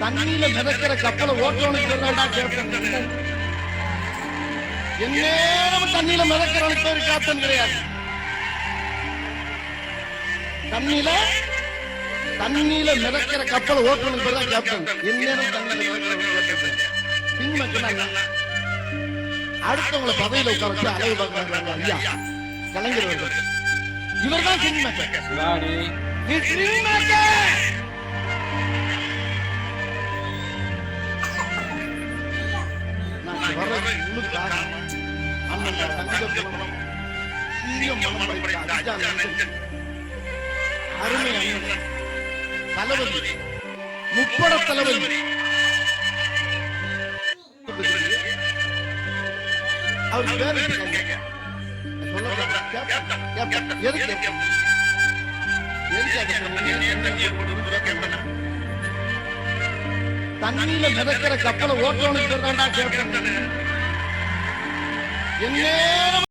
தண்ணியில மிதக்கிற கப்பலை ஓட்டுறவனுக்கு பேருதான்டா கேப்டன். தண்ணியில மிதக்கிறவனுக்கு பேரு கேப்டன் கிடையாது. தண்ணியில தண்ணியில மிதக்கிற கப்பலை ஓட்டுறவனுக்கு பேரு தான் கேப்டன். எந்நேரம் தண்ணியில மிதக்கிறவனுக்கு கேப்டன். அடுத்தவங்களை பதவியில உட்கார வச்சு அழகு பார்க்கறாங்க. ஐயா கலைஞர் அவர்கள் இவர்தான் கிங் மேக்கர் சிவானி. நீ கிங் மேக்கர் அவர் பேரு எதுக்கு? தண்ணியில மிதக்கிற கப்பலை தான்டா கேப்டன் எந்நேரம்